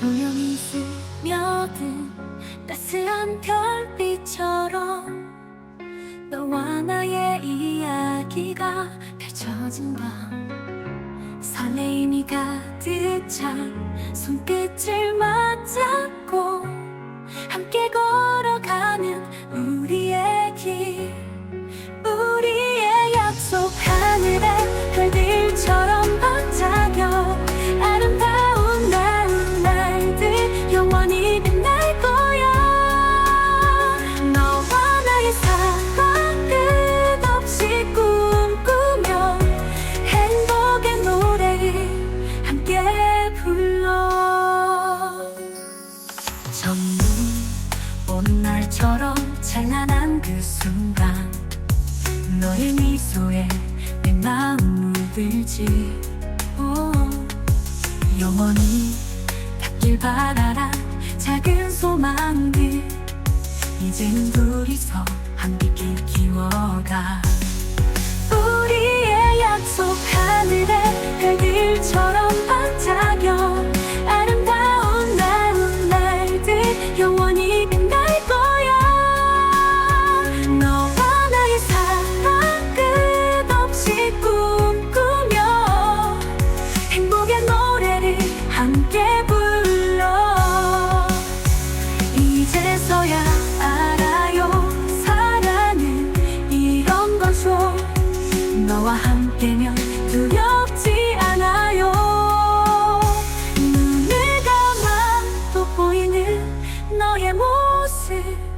조용히 스며든 따스한 별빛처럼 너와 나의 이야기가 펼쳐진 밤. 설레임이 가득 찬 손끝을 맞잡고 함께 걸어가는 우리 전문 온 날처럼 찬란한 그 순간 너의 미소에 내 마음 물들지. 오, 영원히 닿길 바라라. 작은 소망들. 이제는 둘이서 함께 키워가 함께 불러. 이제서야 알아요. 사랑은 이런 거죠 너와 함께면 두렵지 않아요. 눈을 감아도 보이는 너의 모습.